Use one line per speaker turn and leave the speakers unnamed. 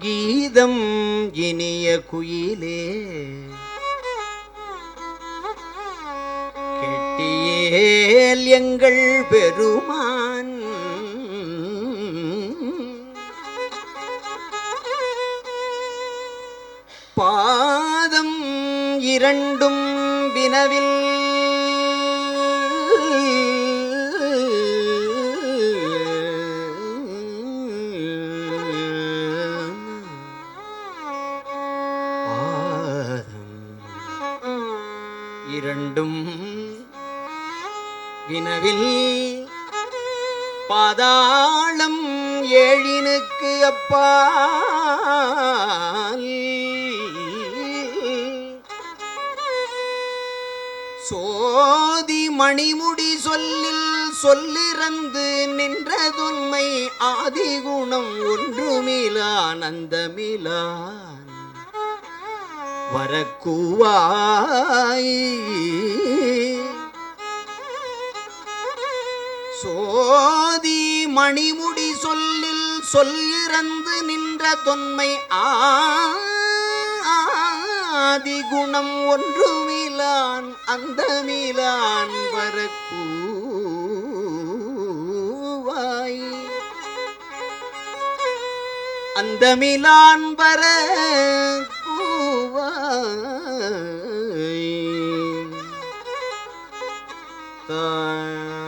கீதம் இனிய குயிலே. கெட்டியேல் எங்கள் பெருமான். பாதம் இரண்டும் வினவில் இரண்டும் வினவில் பாதாளம் ஏழினுக்கு அப்பால். சோதி மணிமுடி சொல்லில் சொல்லிறந்து நின்றதுண்மை ஆதிகுணம் ஒன்றுமிலான் அந்தமிலான் வரக்குவாய் சோதி மணிமுடி சொல்லில் சொல்லிறந்து நின்ற தொன்மை ஆதிகுணம் ஒன்றுமிலான் அந்த மிலான் வரக்கூவாய். அந்த மிலான் வர பூவாய் தாய்